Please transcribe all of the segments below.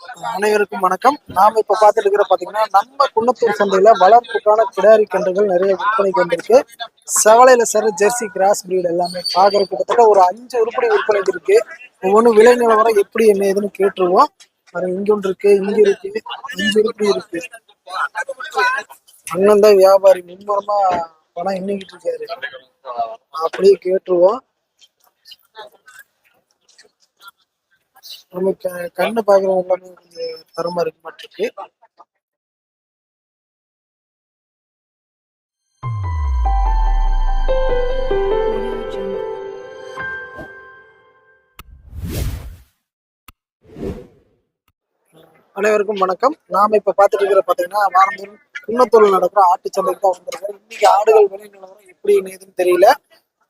அனைவருக்கும் வணக்கம். நாம இப்ப பாத்துட்டு இருக்கிற பாத்தீங்கன்னா நம்ம குன்னத்தூர் சந்தையில வளர்ப்புக்கான கிடாரி கன்றுகள் நிறைய விற்பனைக்கு வந்திருக்கு. செவலையில சர ஜெர்சி கிராஸ் பிரீட் எல்லாமே பாக்குற கிட்டத்தட்ட ஒரு அஞ்சு உருப்படி விற்பனைக்கு இருக்கு ஒவ்வொன்றும் விலை நிலவரம் எப்படி என்ன ஏதுன்னு கேட்டுருவோம். பாருங்க இங்க ஒன்று இருக்கு இங்க இருக்கு அஞ்சு உருப்படி இருக்கு. அண்ணன் தான் வியாபாரி முன்மரமா பணம் எண்ணிக்கிட்டு இருக்காரு. அப்படியே கேட்டுருவோம். நம்ம க- கண்ணு பாக்குறவங்க எல்லாமே கொஞ்சம் தரமா இருக்க மாட்டிருக்கு. அனைவருக்கும் வணக்கம். நாம இப்ப பாத்துட்டு இருக்கிற பாத்தீங்கன்னா வாரந்தோறும் குன்னத்தூர்ல நடக்கிற ஆட்டுச்சந்தைக்கு தான் வந்திருக்கோம். இன்னைக்கு ஆடுகள் விலை நிலவரம் எப்படி இணையதுன்னு தெரியல.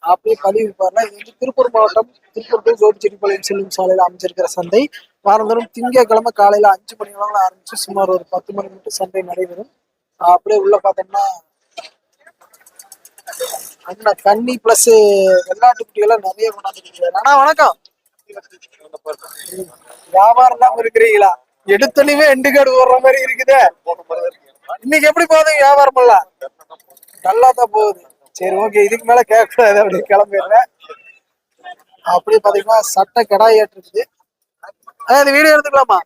அப்படியே பதிவு பாருங்க. இது வந்து திருப்பூர் மாவட்டம் திருப்பூர் டு கோபிச்செட்டிப்பாளையம் செல்லும் சாலையில அமைஞ்சிருக்கிற சந்தை. வாரந்தோறும் திங்கட்கிழமை காலையில அஞ்சு மணி அளவுல ஆரம்பிச்சு சுமார் ஒரு பத்து மணி மட்டும் சந்தை நடைபெறும். அப்படியே உள்ள பார்த்தோம்னா அண்ணா தண்ணி பிளஸ் வெள்ளாட்டு குட்டிகள்லாம் நிறைய கொண்டாந்துருக்கீங்க அண்ணா வணக்கம். வியாபாரம் தான் இருக்கிறீங்களா எடுத்தனையுமே எண்டு கார்டு ஓடுற மாதிரி இருக்குதே. இன்னைக்கு எப்படி போகுது வியாபாரம் எல்லாம் நல்லா தான் போகுது. சரி ஓகே இதுக்கு மேல கேட்கக்கூடாது அப்படி கிளம்பிடுறேன். அப்படியே பாத்தீங்கன்னா சட்டை கடாய் இருக்குது அதான் இந்த வீடியோ எடுத்துக்கலாமா?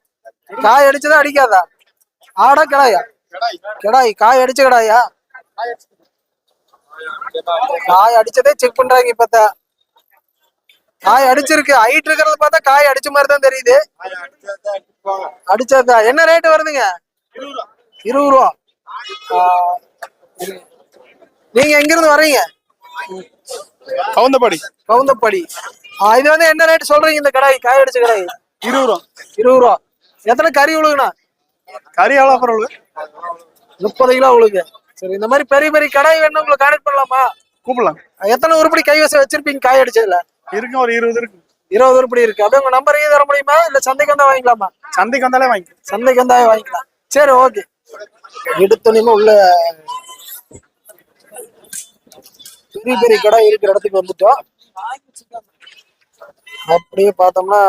காய் அடிச்சதா அடிக்காதா? ஆடா கிடாயா? கிடாய் காய் அடிச்ச கிடாயா? காய் அடிச்சதே செக் பண்றாங்க இப்பத்தா காய் அடிச்சிருக்கு. ஹைட் இருக்கிறத பார்த்தா காய் அடிச்ச மாதிரி தான் தெரியுது. அடிச்சதா? என்ன ரேட் வருதுங்க? இருபது ரூபா. நீங்க எங்க இருந்து கவுந்தபாடி. கவுந்தப்படி ஆ, இது வந்து என்ன ரேட் சொல்றீங்க இந்த கடாய்? காய் அடிச்ச கடாய். இருபது ரூபா. இருபது ரூபா. எத்தனை கறி உழுகுண்ணா கறி எவ்வளோ அப்புறம் முப்பது கிலோ உழுகு. சரி இந்த மாதிரி பெரிய பெரிய கடாய் வேணும் உங்களை கான்டெக்ட் பண்ணலாமா? கூப்பிடலாம். எத்தனை உருப்படி கைவசம் வச்சிருப்பீங்க காய் அடிச்சதுல? இருக்கு ஒரு இருபது இருக்கு. இருபது உருப்படி இருக்கு. அப்படியே உங்க நம்பர் தர முடியுமா? இல்ல சந்தைக்கு வந்தா வாங்கிக்கலாமா? சந்தைக்கு வந்தாலே வாங்கி சந்தைக்கு வந்தாவே வாங்கிக்கலாம். சரி ஓகே எடுத்தோன்னே உள்ள பெரிய பெரிய கடை இருக்கிற இடத்துக்கு வந்துட்டோம். அப்படியே பார்த்தோம்னா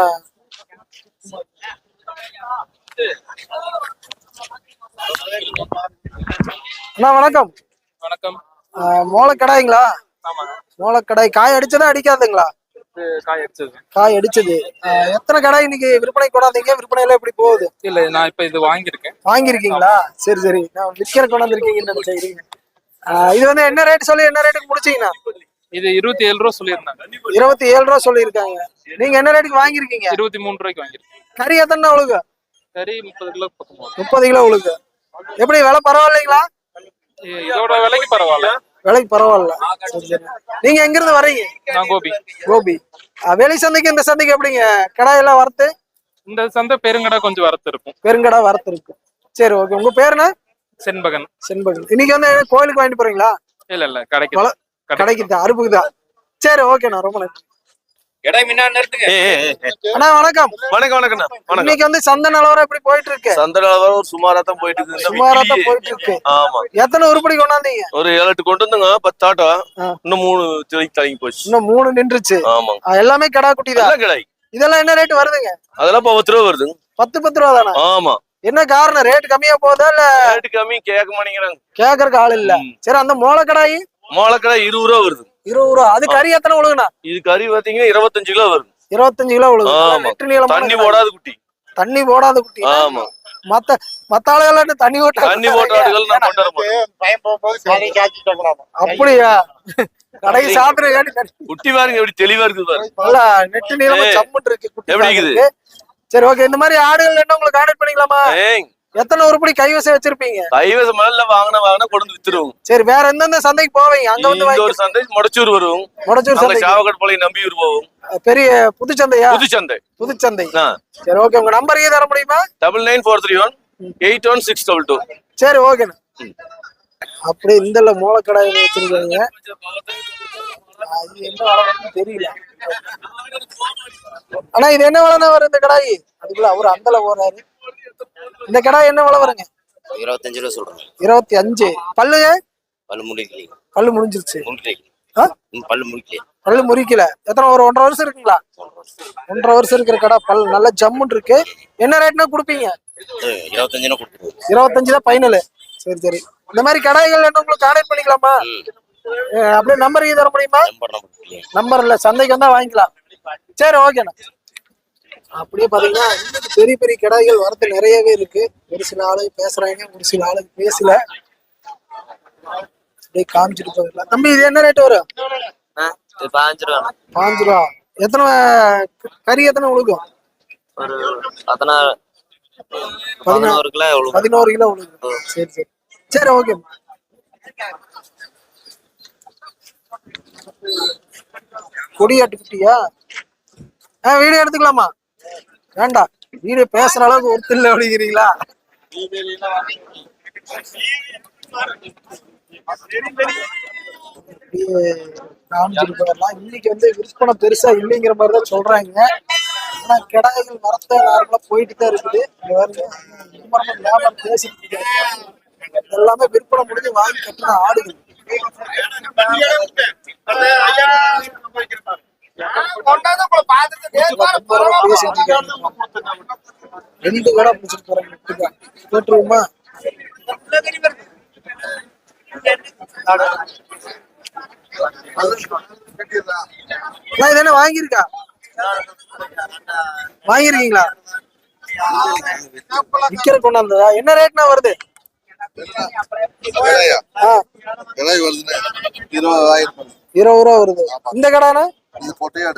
அண்ணா வணக்கம். வணக்கம். ஆஹ் மோள கடாய்ங்களா ஆமாங்க. மோள கடாய் காய் அடிச்சதா அடிக்காதுங்களா? காய் அடிச்சது. காய் அடிச்சது. எத்தனை கடாய் இன்னைக்கு விற்பனை கொண்டாந்தீங்க? விற்பனை எல்லாம் எப்படி போகுது? இல்ல நான் இப்ப இது வாங்கியிருக்கேன். வாங்கியிருக்கீங்களா? சரி சரி. நான் விற்கிற கொண்டாந்துருக்கீங்கன்னு நினைச்சேன் இது வந்து என்ன ரேட் சொல்லி என்ன ரேட்டுக்கு முடிச்சீங்கண்ணா இது இருபத்தி ஏழு ரூபா சொல்லியிருந்தாங்க. இருபத்தி ஏழு ரூபா சொல்லியிருக்காங்க. நீங்க என்ன ரேட்டுக்கு வாங்கியிருக்கீங்க? இருபத்தி மூணு ரூபாய்க்கு வாங்கியிருக்கேன். கறி எத்தனை உழுகு? சரி முப்பது கிலோ பக்கம். முப்பது கிலோ உழுகு. எப்படி விலை பரவாயில்லைங்களா? இதோட விலைக்கு பரவாயில்ல. விலைக்கு பரவாயில்ல. நீங்க எங்க இருந்து வர்றீங்க? நான் கோபி. கோபி. வெளி சந்தைக்கு இந்த சந்தைக்கு எப்படிங்க? கடாய் எல்லாம் வறுத்து? இந்த சந்தை பெருங்கடை கொஞ்சம் வரத்து இருக்கும். பெருங்கடா வறுத்து இருக்கு சரி ஓகே. உங்க பேர் என்ன? செண்பகன். செண்பகன். இன்னைக்கு வந்து கோயிலுக்கு வாங்கிட்டு போறீங்களா? இல்ல இல்ல கடைக்கு. வள- கடை கடைக்கு தான் அறுப்புக்கு தான். சரி ஓகேண்ணா ரொம்ப நன்றி. அண்ணா வணக்கம். வணக்கம் வணக்கம் இன்னைக்கு வந்து சந்தை நிலவரம் எப்படி போயிட்டு இருக்கு? சந்தை நிலவரம் ஒரு சுமாரா தான் போயிட்டு இன்னும் சுமாரா தான். போயிட்டு இருக்கு. ஆமா. எத்தனை உருப்படி கொண்டாந்தீங்க? ஒரு ஏழு எட்டு கொண்டு வந்துங்க பத்து ஆட்டோ. இன்னும் மூணு திரைக்கு தள்ளி போச்சு. இன்னும் மூணு நின்றுச்சு. ஆமாங்க ஆ, எல்லாமே கடா குட்டி தான். கிடையாது இதெல்லாம் என்ன ரேட் வருதுங்க? அதெல்லாம் இப்ப பத்து ரூபா வருதுங்க. பத்து பத்து ரூபா தானே? ஆமா. என்ன காரணம்? ரேட் கம்மியா போகுதா இல்ல ரேட்டு கம்மி கேட்க மாட்டேங்கிறாங்க. கேக்குறதுக்கு ஆள் இல்ல. சரி அந்த மோள கடாயி மோளக்கடை இருபது ரூபா வருது. இருபது ரூபா. அது கறி எத்தனை உழுகுண்ணா இது கறி பாத்தீங்கன்னா இருபத்தஞ்சு கிலோ வருது. இருபத்தஞ்சு கிலோ உழுகு தண்ணி. போடாத குட்டி. தண்ணி போடாத குட்டி. ஆமா. மத்த மத்த ஆளுகள் தண்ணி ஓட்ட தண்ணி காய்ச்சிட்டு அப்படியா? கடை சாப்பிடுறீங்க குட்டி பாருங்க எப்படி தெளிவா இருக்குது பாருங்க நல்லா நெட்டு நீளமா சம்முன்னு இருக்கு குட்டி எப்படி இருக்குது? சரி ஓகே இந்த மாதிரி ஆடுகள் என்ன உங்களுக்கு கான்டாக்ட் பண்ணிக்கலாமா? எத்தனை உருப்படி கைவசம் வச்சிருப்பீங்க? கைவசம் மேல வாங்கின வாங்கின கொண்டு வித்துருவோம். சரி வேற எந்தெந்த சந்தைக்கு போவீங்க? அங்க வந்து ஒரு சந்தை முடச்சூர் வருவோம் முடச்சூர் சந்தை சாவகட்பாளையம் நம்பியூர் போவோம் பெரிய புதுச்சந்தையா? புது சந்தை புதுச்சந்தை. ஆ. சரி ஓகே உங்க நம்பர் தர முடியுமா? Double nine four three one eight one six double two சரி ஓகேண்ணா அப்படியே இந்த மூலக்கடாய் வச்சிருக்காங்க. அது என்ன வளர்ன்னு தெரியல ஆனா இது என்ன வளர்னா வரும் இந்த கடாய்? அதுக்குள்ள அவரு அந்தல போறாரு இந்த கடாய் என்ன வள வருங்க? இருபத்தஞ்சு ரூபா சொல்றேன். இருபத்தி அஞ்சு பல்லுங்க பல்லு முடிக்கலையே பல்லு முடிஞ்சிருச்சு பல்லு முடிக்கலையே பல்லு முறிக்கல. எத்தனை ஒரு ஒன்றரை வருஷம் இருக்குங்களா? ஒன்றரை வருஷம். இருக்கிற கடை பல் நல்ல ஜம்முன்னு இருக்கு. என்ன ரேட்னா கொடுப்பீங்க? இருபத்தஞ்சுனா கொடுத்துருவோம். இருபத்தஞ்சு தான் ஃபைனல் சரி சரி. இந்த மாதிரி கடைகள் என்ன உங்களுக்கு கான்டாக்ட் பண்ணிக்கலாமா? அப்படியே நம்பர் தர முடியுமா? நம்பர் இல்ல சந்தைக்கு வந்தா வாங்கிக்கலாம். சரி ஓகேண்ணா அப்படியே பாத்தீங்கன்னா பெரிய பெரிய கடைகள் வரது நிறையவே இருக்கு. ஒரு சில ஆளுங்க பேசுறாங்க ஒரு சில ஆளுங்க பேசல. அப்படியே காமிச்சிட்டு போயிடலாம். தம்பி இது என்ன ரேட் வரும்? பாஞ்சு ரூபா பாஞ்சு ரூபா எத்தனை கறி எத்தனை உழுகும்? ஒரு பதினாறு. பதினோரு கிலோ பதினோரு கிலோ உழுகும். சரி சரி. சரி ஓகே கொடியாட்டு குட்டியா? ஆ வீடியோ எடுத்துக்கலாமா? வேண்டாம் வீடியோ பேசுற அளவுக்கு ஒருத்தர் இல்லை அப்படிங்கிறீங்களா? இன்னைக்கு வந்து விற்பனை பெருசா இல்லைங்கிற மாதிரி தான் சொல்றாங்க. ஆனா கிடாய்கள் வரத்த நார்மலா போயிட்டு தான் இருக்குது. வியாபாரம் பேசிட்டு எல்லாமே விற்பனை முடிஞ்சு வாங்கி கட்டின ஆடுகள். ரெண்டு கடை பிடிச்சிட்டு போறாங்க போட்டுருவோமா அண்ணா, என்ன வாங்கியிருக்கா? வாங்கிருக்கீங்களா விக்கிற கொண்டாந்ததா? என்ன ரேட்னா வருது? விலை இருபதாயிரம். இருபது ரூபா வருது. இந்த கடைனா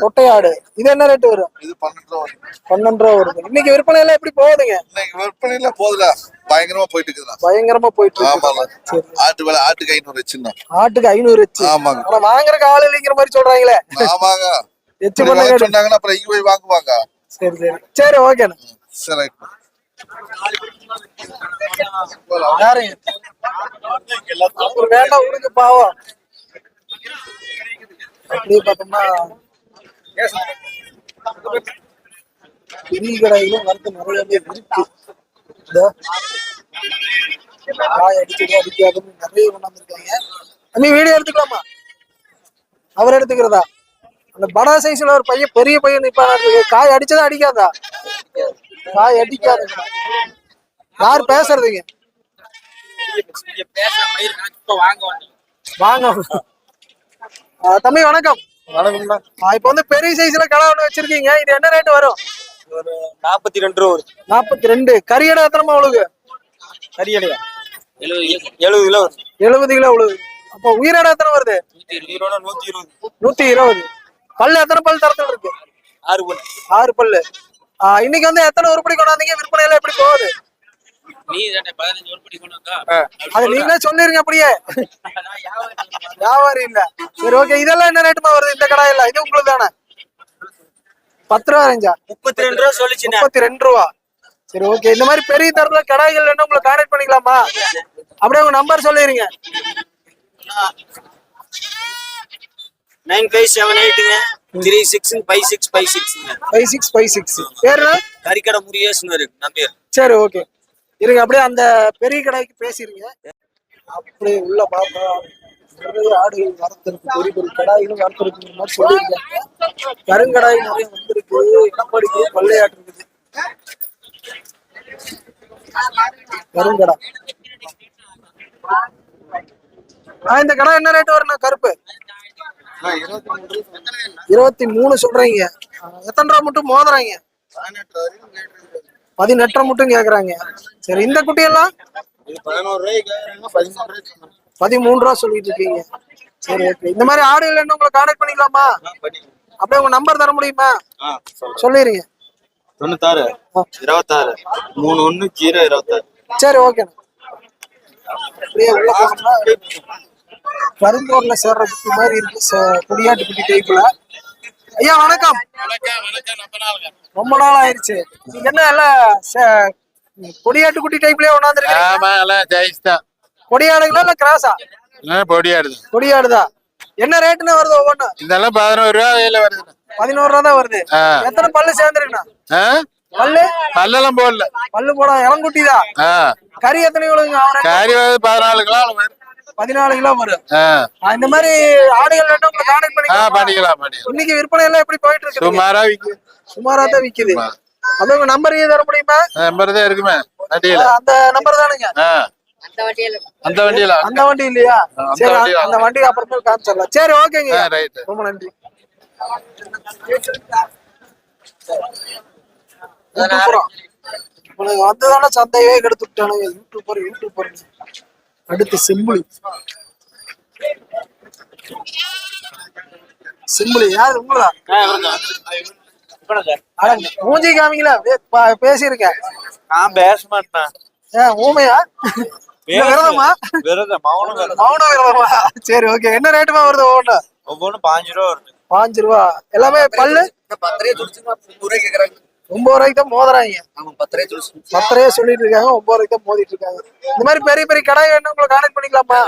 கொட்டையாடு இது என்ன ரேட் வரும்? இது பன்னெண்டு ரூபா வருது பன்னெண்டு ரூபா வருது. இன்னைக்கு விற்பனை எல்லாம் எப்படி போகுதுங்க? இன்னைக்கு விற்பனையில போகுதுடா. பயங்கரமா போயிட்டு இருக்குதுண்ணா பயங்கரமா போயிட்டு இருக்கு ஆட்டு விலை ஆட்டுக்கு ஐநூறு வச்சுருந்தோம் ஆட்டுக்கு ஐநூறு வச்சு. ஆமாங்க. ஆனா வாங்குறதுக்கு ஆள் இல்லைங்கிற மாதிரி சொல்றாங்களே. ஆமாங்க. எச்சு பண்ண. சொன்னாங்கன்னா அப்புறம் இங்க போய் வாங்குவாங்க. சரி சரி. சரி ஓகேண்ணா. சரி வேண்டாம் பாவம். அப்படியே பார்த்தோம்னா கடையிலும் வரத்து நிறையவே இருக்கு. காய் அடிச்சது அடிக்காதுன்னு நிறைய கொண்டாந்துருக்காங்க வீடியோ எடுத்துக்கலாமா? அவர் எடுத்துக்கிறதா? அந்த படா சைஸ்ல ஒரு பையன் பெரிய பையன் நிப்பானா காய் அடிச்சதா அடிக்காதா? அடிக்காது. யார் பேசுறதுங்க? வாங்க. தம்பி வணக்கம். வணக்கம்ண்ணா. இப்ப வந்து பெரிய சைஸ்ல கடை ஒண்ணு வச்சிருக்கீங்க. இது என்ன ரேட் வரும்? ஒரு நாற்பத்தி ரெண்டு ரூபா வருது நாற்பத்தி ரெண்டு. கறியடை எத்தனமா உழுகு? கரியடையா எழுபது கிலோ. வருது எழுபது கிலோ உழுகு. அப்போ உயிரோட எத்தனை வருது? நூத்தி இருபது. ரூபா நூத்தி இருபது. பல்லு எத்தனை பல் தரத்துல இருக்கு? ஆறு பொண்ணு ஆறு பல்லு. இன்னைக்கு வந்து எத்தனை உருப்படி கொண்டாந்தீங்க? விற்பனை எல்லாம் எப்படி போகுது? அது நீங்களே சொல்லிருங்க அப்படியே. வியாபாரி இல்ல. சரி ஓகே இதெல்லாம் என்ன ரேட்டுமா வருது? இந்த கடை இது உங்களுக்கு தானே? பத்து ரூபா ரேஞ்சா முப்பத்தி ரெண்டு ரூபா சொல்லிச்சுண்ணே. முப்பத்தி ரெண்டு ரூபா. சரி ஓகே இந்த மாதிரி பெரிய தரத்துல கடாய்கள் வேணும் உங்களை கான்டாக்ட் பண்ணிக்கலாமா? அப்படியே உங்க நம்பர் சொல்லிருங்க. Nine five seven எயிட்டுங்க. Three six five six five சிக்ஸ்ங்க five six five six பேரு கறிக்கடை முருகேசன் இருக்கு நம்ம பேர் சரி ஓகே இருங்க அப்படியே அந்த பெரிய கடைக்கு பேசிருங்க. அப்படியே உள்ள பார்த்தா நிறைய ஆடுகள் வரத்திருக்கு பெரிய பெரிய கடாய்களும் வரத்திருக்கு மாதிரி சொல்லியிருக்காங்க. கருங்கடாய் நிறைய வந்திருக்கு இடம்படிக்கு கொள்ளையாட்டு இருக்குது. கருங்கடா. இந்த கடை என்ன ரேட் வரும்ண்ணா? கருப்பு. இருபத்தி மூணு சொல்றீங்க. எத்தனை ரூபா மட்டும் மோதுறாங்க? பதினெட்டரை மட்டும் கேக்குறாங்க. சரி இந்த குட்டி எல்லாம் பதினோரு ரூபாய்க்கு பதிமூணு ரூபா சொல்லிட்டு இருக்கீங்க. சரி ஓகே இந்த மாதிரி ஆடுகள் என்ன உங்களை கான்டாக்ட் பண்ணிக்கலாமா? அப்படியே உங்க நம்பர் தர முடியுமா? சொல்லிருங்க. தொண்ணூத்தாறு. இருபத்தாறு மூணு ஒண்ணு ஜீரோ இருபத்தாறு. சரி ஓகே அப்படியே கரும்பூர்ல சேர்ற குட்டி மாதிரி இருக்கு ச- குடியாட்டு குட்டி டைப்ல ஐயா வணக்கம். ரொம்ப நாள் ஆயிருச்சு. நீங்க என்ன எல்லாம் ச- கொடியாட்டு குட்டி டைப்லயே தான் கொடியாடுங்களா இல்ல கிராஸா? பொடியாடுது கொடியாடுதா. என்ன ரேட்டுன்னு வருது ஒவ்வொன்றும் இதெல்லாம் பதினோரு ரூபா கையில வருது. பதினோரு ரூபா தான் வருது. எத்தனை பல்லு சேர்ந்துருக்குண்ணா? பல்லு? பல்லெல்லாம் போடல. பல்லு போட இளங்குட்டி தான் கறி எத்தனை கறி பதினாலு கிலோ பதினாலு கிலோ வரும். இந்த மாதிரி ஆடுகள் உங்களுக்கு கான்டெக்ட் பண்ணிக்கலாம். இன்னைக்கு விற்பனை எல்லாம் எப்படி போயிட்டு இருக்கு சுமாரா விக்கு. சுமாரா தான் விக்குது. அது உங்க நம்பர் தர முடியுமா? நம்பர் தான் இருக்குமே. வண்டியில. அந்த நம்பர் தானுங்க. அந்த வண்டியில அந்த வண்டி இல்லையா? அந்த சரி வண்டியில. அந்த வண்டி அப்புறமே காமிச்சிடலாம். சரி ஓகேங்க. ரொம்ப நன்றி. வந்ததான சந்தையே கெடுத்து விட்டானுங்க யூடியூபர் யூடியூபர் அடுத்து சிம்பிளி சிம்பிளி யாரு? உங்களா? மூஞ்சி காமிங்களா பேசியிருக்கேன். நான் பேச மாட்டேன் ஏன் ஊமையா விரதமா? விரதம் மௌன சரி ஓகே என்ன ரேட்டுமா வருது ஒவ்வொன்று ஒவ்வொன்றும் பாஞ்சு ரூபா வருது. பாஞ்சு ரூபா. எல்லாமே பல்லு? ஒன்பது ரூபாய் கேக்குறாங்க. ஒன்பது ரூபாய்க்கு தான் மோதுறாங்க. துடிச்சு பத்தரையே சொல்லிட்டு இருக்காங்க ஒன்பது ரூபாய்க்கு தான் மோதிட்டு இருக்காங்க. இந்த மாதிரி பெரிய பெரிய கடாய் வேணும் உங்களை கான்டெக்ட் பண்ணிக்கலாமா?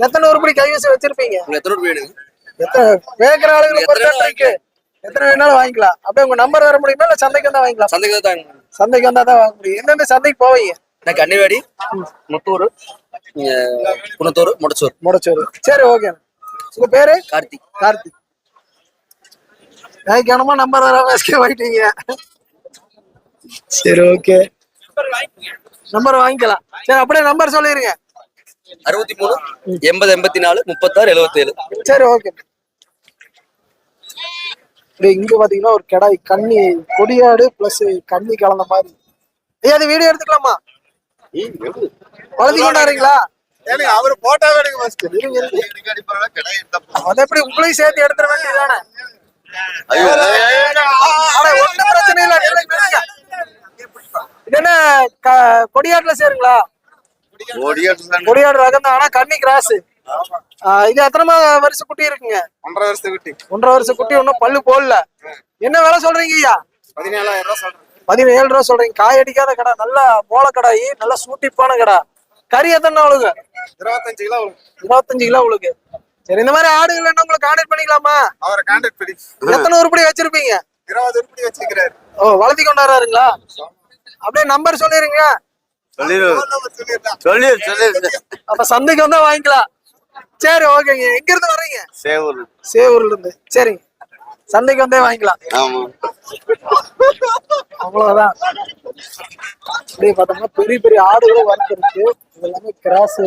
எத்தனை உருப்படி கைவசம் வச்சிருப்பீங்க? எத்தனை ரூபாய் கேட்கிற ஆளுங்களுக்கு இருக்கு. எத்தனை வேணாலும் வாங்கிக்கலாம். அப்படியே உங்க நம்பர் வர முடியுமா இல்ல சந்தைக்கு வந்தா வாங்கிக்கலாம்? சந்தைக்கு தான் சந்தைக்கு வந்தா தான் வாங்க முடியும். எந்தெந்த சந்தைக்கு போவீங்க? நான் கன்னிவாடி முத்தூர் குணத்தூர் முடச்சூர். முடச்சூர். சரி ஓகே உங்க பேரு? கார்த்திக். கார்த்திக். வாங்கிக்கணுமா நம்பர் வர வாங்கிட்டீங்க சரி ஓகே நம்பர் வாங்கிக்கலாம். சரி அப்படியே நம்பர் சொல்லிருங்க. அறுபத்தி மூணு எண்பது எண்பத்தி நாலு முப்பத்தாறு எழுபத்தேழு சரி ஓகே இப்படி இங்க பாத்தீங்கன்னா ஒரு கிடாய் கன்னி கொடியாடு பிளஸ் கன்னி கலந்த மாதிரி. ஐயா அது வீடியோ எடுத்துக்கலாமா? வளர்த்தி கொண்டாடுறீங்களா அவர் போட்டோ எடுங்க ஃபர்ஸ்ட் அது எப்படி உங்களையும் சேர்த்து எடுத்துட வேண்டியதானே அட, ஒண்ணும் பிரச்சனை இல்ல நில்லுங்க, நில்லுங்க. இது என்ன க- கொடியாட்டுல சேருங்களா? கொடியாடு ரகம் தான் ஆனா கன்னி கிராஸ் இது எத்தனை வருஷம் குட்டி இருக்குங்க? ஒன்றரை வருஷத்துக்கு குட்டி. ஒன்றரை வருஷம் குட்டி ஒன்றும் பல்லு போடல. என்ன விலை சொல்றீங்க ஐயா? பதினேழாயிரம் ரூபாய் சொல்றேன். பதினேழு ரூபா சொல்றீங்க. காய் அடிக்காத கடை நல்லா போல கடாயி நல்லா சூட்டிப்பான கடை. கறி எத்தனை அவளுக்கு இருபத்தஞ்சு கிலோ. இருபத்தஞ்சு கிலோ அவளுக்கு சரி இந்த மாதிரி ஆடுகள் என்ன உங்களுக்கு கான்டாக்ட் பண்ணிக்கலாமா? அவரை கான்டாக்ட் பண்ணி. எத்தனை உருப்படி வச்சிருப்பீங்க? இருபது உருப்படி வச்சிருக்கிறாரு. ஓ வளர்த்தி கொண்டாடுறாருங்களா? அப்படியே நம்பர் சொல்லிருங்க. அப்ப சந்தைக்கு வந்தா வாங்கிக்கலாம். சரி ஓகேங்க எங்க இருந்து வர்றீங்க? சேவூர் சேவூர்ல இருந்து. சரிங்க. சந்தைக்கு வந்தே வாங்கிக்கலாம். அவ்வளவுதான். அப்படியே பார்த்தோம்னா பெரிய பெரிய ஆடுகளும் வளர்த்து இருக்கு. இது எல்லாமே கிராஸ்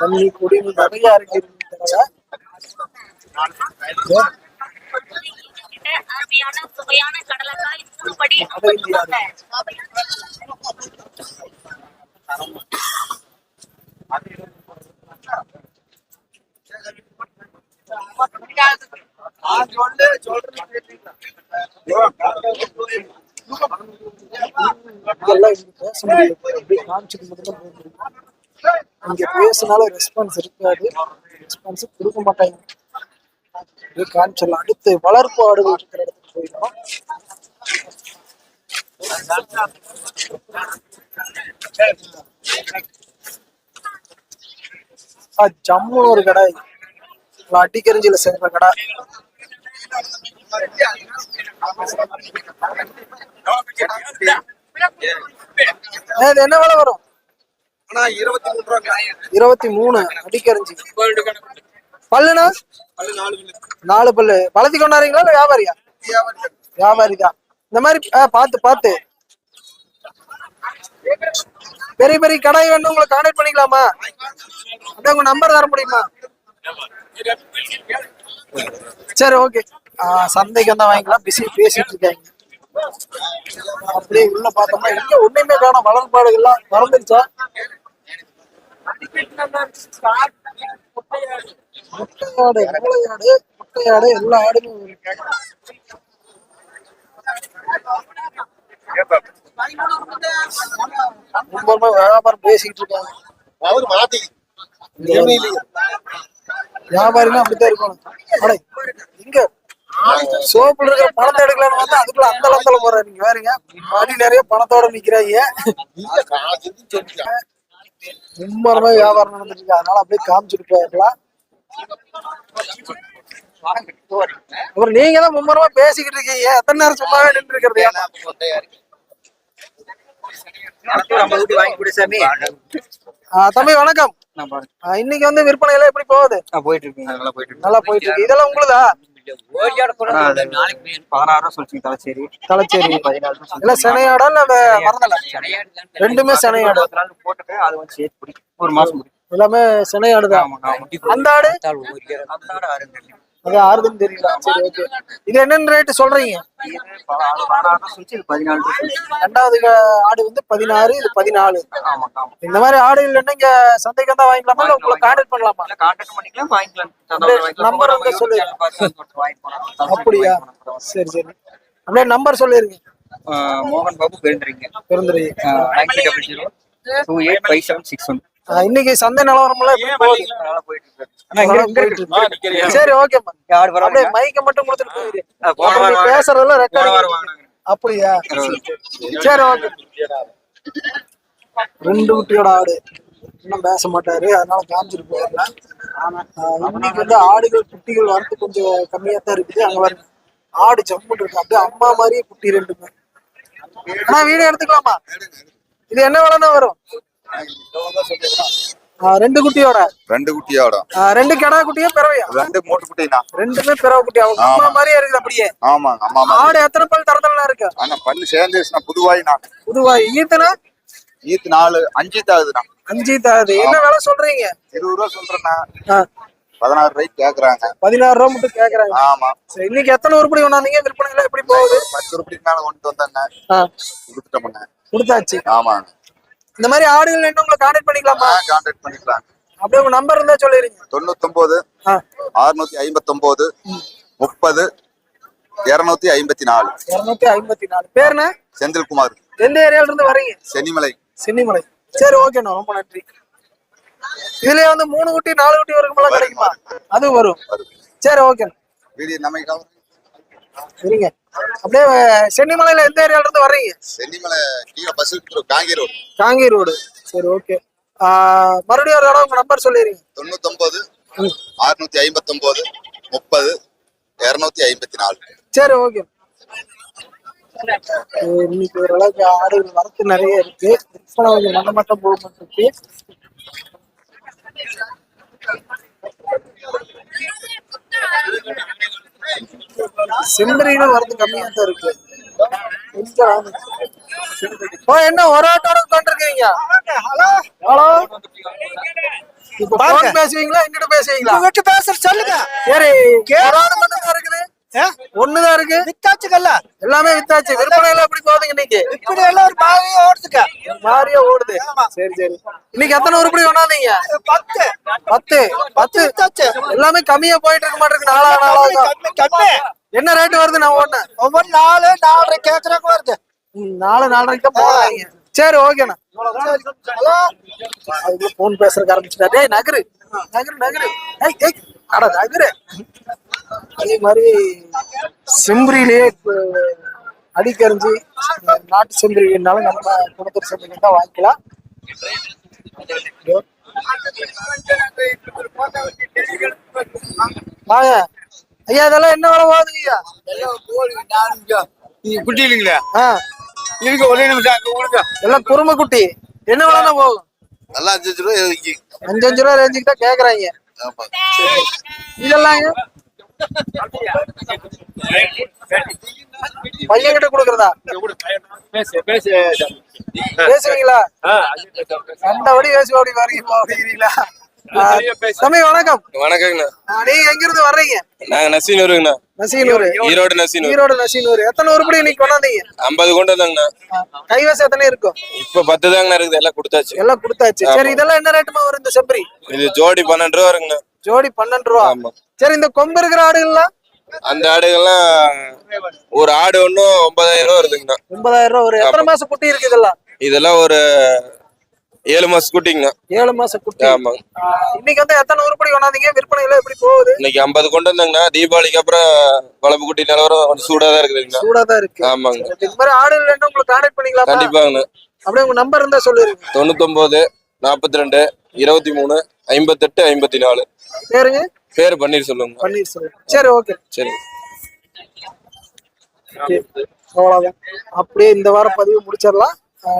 தண்ணி குடி நிறைய இருக்கு. அருமையான சுவையான கடலைக்காய். இதெல்லாம் இங்க பேசினாலும் ரெஸ்பான்ஸ் இருக்காது. ரெஸ்பான்ஸ் கொடுக்க மாட்டாங்க. காமிச்சிடலாம் அடுத்து வளர்ப்பு ஆடுகள் இருக்கிற இடத்துக்கு போயிடலாம். ஜம்முன்னு ஒரு கடை. அட்டிக்கரிஞ்சில சேர்ந்த கடை. என்ன விலை வரும்? இருபத்தி மூணு அடிக்கரிஞ்சி. பல்லுனா நாலு பல்லு. வளர்த்தி கொண்டாடுறீங்களா இல்ல வியாபாரியா? வியாபாரி. தான் இந்த மாதிரி பார்த்து பார்த்து. பெரிய பெரிய கடை வேணும் உங்களை கான்டாக்ட் பண்ணிக்கலாமா? அப்படியே உங்க நம்பர் தர முடியுமா? சரி ஓகே சந்தைக்கு வந்தா வாங்கிக்கலாம். பிஸி பேசிட்டு இருக்காங்க. அப்படியே உள்ள பார்த்தோம்னா இங்க ஒண்ணுமே காணும். வளர்ப்பாடுகள்லாம் மறந்துருச்சா? முட்டையாடு மூளையாடு முட்டையாடு எல்லா ஆடுமே இருக்கு. ரொம்ப ரொம்ப வியாபாரம் பேசிக்கிட்டு இருக்காங்க. அவர் மாத்தி. வியாபாரினா அப்படித்தான் இருக்கணும் அட, இங்க சோப்புல இருக்கிற பணத்தை எடுக்கலாம்னு வந்தா அதுக்குள்ள அந்த லந்தல போற நீங்க வேறீங்க மடி நிறைய பணத்தோட நிக்கிறாங்க. மும்மரமா வியாபாரம் நடந்துட்டு இருக்கு. அதனால அப்படியே காமிச்சிட்டு போயிடலாம். அப்புறம் நீங்க தான் மும்மரமா பேசிக்கிட்டு இருக்கீங்க. எத்தனை நேரம் சும்மாவே நின்று இருக்கிறது தம்பி வணக்கம். இன்னைக்கு வந்து விற்பனை எல்லாம் எப்படி போகுது? போயிட்டு இருக்குங்க நல்லா போயிட்டு நல்லா போயிட்டு இருக்கு. இதெல்லாம் உங்களுதா? ரெண்டுமே சினையாடு போட்டுட்டு அது வந்து ஒரு மாசம் பிடிக்கும் எல்லாமே சினையாடுதான் அந்த ஆடு? அது ஆறுதுன்னு தெரியல. சரி ஓகே. இது என்னென்ன ரேட்டு சொல்றீங்க? ரெண்டாவது ஆடு வந்து பதினாறு இது பதினாலு. இந்த மாதிரி ஆடு இல்லைன்னா இங்க சந்தைக்கு வாங்கிக்கலாமா? இல்ல உங்களை கான்டாக்ட் பண்ணலாமா? கான்டாக்ட் பண்ணிக்கலாம் வாங்கிக்கலாம். நம்பர் வந்து சொல்லு. அப்படியா? சரி சரி. அப்படியே நம்பர் சொல்லிருங்க. மோகன் Babu two eight five seven six one இன்னைக்கு சந்தை இருக்கு. சரி அப்படியே மைக்க மட்டும் கொடுத்துட்டு போயிரு. பேசுறதெல்லாம் ரெக்கார்டிங் அப்படியா? சரி ஓகே. ரெண்டு குட்டியோட ஆடு. இன்னும் பேச மாட்டாரு. அதனால காமிச்சிட்டு போயிடலாம். ஆஹ் இன்னைக்கு வந்து ஆடுகள் குட்டிகள் வரது கொஞ்சம் கம்மியா தான் இருக்குது. அங்க பாருங்க. ஆடு ஜம்முன்னு இருக்கு. அப்படியே அம்மா மாதிரியே குட்டி ரெண்டுமே. ஆனா வீடியோ எடுத்துக்கலாமா? இது என்ன விலைன்னா வரும்? ரெண்டு குட்டியோட? ரெண்டு குட்டியோட. ரெண்டு கிடா குட்டியும் பிறவையா? ரெண்டு மூட்டு குட்டினா ரெண்டுமே பிறவை குட்டி. அவங்க அம்மா மாதிரியே இருக்குது அப்படியே. ஆமாங்க ஆமா ஆடு எத்தனை பல் தரதெல்லாம் இருக்கு? ஆனா பல்லு சேர்ந்துச்சுன்னா புதுவாயினா புதுவாய். ஈத்தனா? ஈத்து நாலு அஞ்சு தாகுதுண்ணா அஞ்சு தாது. என்ன விலை சொல்றீங்க? இருபது ரூபா சொல்றேண்ணா. ஆ, பதினாறு ரூபாய்க்கு கேக்குறாங்க. பதினாறு ரூபா மட்டும் கேக்குறாங்க. ஆமா. சரி இன்னைக்கு எத்தனை உருப்படி கொண்டாந்தீங்க? விற்பனை எப்படி போகுது? பத்து ரூபாய்க்கு மேல கொண்டு வந்தாங்க கொடுத்துட்டோமுங்க கொடுத்தாச்சு. ஆமாங்க இந்த மாதிரி ஆடுகள் என்ன உங்களை கான்டாக்ட் பண்ணிக்கலாமா? கான்டாக்ட் பண்ணிக்கலாம். அப்படியே உங்க நம்பர் இருந்தா சொல்லிருங்க தொண்ணூத்தொன்பது அறுநூத்தி ஐம்பத்தொன்பது முப்பது இருநூத்தி ஐம்பத்தி நாலு. இருநூத்தி ஐம்பத்தி நாலு. பேருண்ணே செந்தில்குமார். எந்த ஏரியால இருந்து வர்றீங்க சென்னிமலை. சென்னிமலை. சரி ஓகேண்ணா ரொம்ப நன்றி. இதுலயே வந்து மூணு குட்டி நாலு குட்டி வரைக்கும் கிடைக்குமா? அது வரும். சரி ஓகே வீடியோ நம்ம. சரிங்க. அப்படியே சென்னிமலையில எந்த ஏரியால இருந்து வர்றீங்க? சென்னிமலை கீழே bus Kangi road. Kangi road. சரி ஓகே. மறுபடியும் ஒரு தடவை உங்க நம்பர் சொல்லிடுங்க தொண்ணூத்தொன்பது அறுநூத்தி ஐம்பத்தொன்பது முப்பது இருநூத்தி ஐம்பத்தி நாலு. சரி ஓகே. இன்னைக்கு ஓரளவுக்கு ஆடுகள் வரத்து நிறைய இருக்கு. விற்பனை கொஞ்சம் நல்ல மட்டும் போக இருக்கு செம்பரியில வரது கம்மியா தான் இருக்கு. ஓ என்ன ஒரு ஆட்டோட உட்காந்துருக்கீங்க ஹலோ? ஹலோ போன் பேசுவீங்களா? எங்கிட்ட பேசுவீங்களா? உங்ககிட்ட பேசுற சொல்லுங்க. சரி கேரளாடு மட்டும் இருக்குது? ஒண்ணுதான் இருக்கு. வித்தாச்சுக்கல்ல. எல்லாமே வித்தாச்சு. விற்பனை எல்லாம் எப்படி போகுதுங்க இன்னைக்கு? இப்படி எல்லாம் ஒரு பாவையே ஓடுதுக்க. மாறியா ஓடுது. சரி சரி. இன்னைக்கு எத்தனை உருப்படி கொண்டாந்தீங்க பத்து. பத்து. பத்து. எல்லாமே கம்மியா போயிட்டு இருக்க மாட்டிருக்கு நாளா கம்மி கம்மி என்ன ரேட் வருது நான் ஓடினேன் ஒவ்வொரு நாலு நாலரை கேக்குறாங்க வருது. நாலு நாலரைக்கு போறாங்க. சரி ஓகேண்ணா அதுக்குள்ள போன் பேசுறதுக்கு ஆரம்பிச்சுட்டா. டேய் நகரு. நகரு நகரு. ஏய் ஏய். அட நகரு. அதே மாதிரி செம்பரியிலேயே அடிக்கரிஞ்சு நாட்டு செம்பரி வேணாலும் நம்ம குணத்தூர் செம்பரி தான் வாங்கிக்கலாம். வாங்க. ஐயா இதெல்லாம் என்ன விலை போகுதுங்க ஐயா? குட்டி இல்லைங்களா இருக்கு ஒரே நிமிஷம் எல்லாம் குருமை குட்டி. என்ன விலைன்னா போகும்? நல்லா அஞ்சு ரூபா. அஞ்சு அஞ்சு ரூபா ரேஞ்சுக்கு தான் கேக்குறாங்க. ஆமா இதெல்லாம் பையன் கிட்ட கொடுக்கறதா பேசுவீங்களா? கண்டபடி பேசுவா அப்படி வரீங்க அப்படிங்கிறீங்களா ஆ, தம்பி வணக்கம். வணக்கங்கண்ணா. நீங்க எங்க இருந்து வர்றீங்க? நாங்க நசீனூருங்கண்ணா. நசீனூர். ஈரோடு நசீனூர். ஈரோடு நசீனூர். எத்தனை உருப்படி இன்னைக்கு கொண்டாந்தீங்க? ஐம்பது கொண்டு வந்தாங்கண்ணா கைவசம் எத்தனை இருக்கும்? இப்ப பத்து தாங்கண்ணா இருக்குது எல்லாம் கொடுத்தாச்சு. எல்லாம் கொடுத்தாச்சு. சரி இதெல்லாம் என்ன ரேட்டுமா வரும் இந்த செம்பரி? இது ஜோடி பன்னெண்டு ரூபா வருங்கண்ணா. ஜோடி பன்னெண்டு ரூபா. ஆமா. சரி இந்த கொம்பு இருக்கிற ஆடுகள்லாம்? அந்த ஆடுகள்லாம் ஒரு ஆடு ஒன்றும் ஒன்பதாயிரம் ரூபா வருதுங்கண்ணா. ஒன்பதாயிரம் ரூபா வரும் எத்தனை மாசம் குட்டி இருக்கு இதெல்லாம்? இதெல்லாம் ஒரு ஏழு மாசம் குட்டிங்கண்ணா ஏழு மாசம் குட்டி. ஆமாங்க ஆ, இன்னைக்கு வந்து எத்தனை உருப்படி கொண்டாந்தீங்க? விற்பனை எல்லாம் எப்படி போகுது? இன்னைக்கு ஐம்பது கொண்டு வந்தாங்கண்ணா. தீபாவளிக்கு அப்புறம் வளப்பு குட்டி நிலவரம் சூடா தான் இருக்குதுங்கண்ணா. சூடா தான் இருக்கு. ஆமாங்க. இது மாதிரி ஆடுகள் வேணும் உங்களுக்கு கான்டாக்ட் பண்ணிக்கலாமா? கண்டிப்பாங்கண்ணா. அப்படியே உங்க நம்பர் இருந்தா சொல்லிருங்க. தொண்ணூத்தொன்பது நாற்பத்தி ரெண்டு இருபத்தி மூணு ஐம்பத்தெட்டு ஐம்பத்தி நாலு பேருங்க? பேர் பன்னீர் சொல்லுங்க. பன்னீர் செல்வம் சரி ஓகே. சரி. அவ்வளவுதான். அப்படியே இந்த வாரம் பதிவு முடிச்சிடலாம்.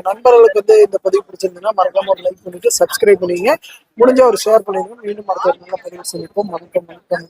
நண்பர்களுக்கு வந்து இந்த பதிவு பிடிச்சிருந்ததுன்னா மறக்காம ஒரு லைக் பண்ணிட்டு சப்ஸ்கிரைப் பண்ணிங்க முடிஞ்ச ஒரு ஷேர் பண்ணிடுங்க. மீண்டும் ஒரு நல்ல பதிவு சந்திப்போம். வணக்கம் வணக்கம்.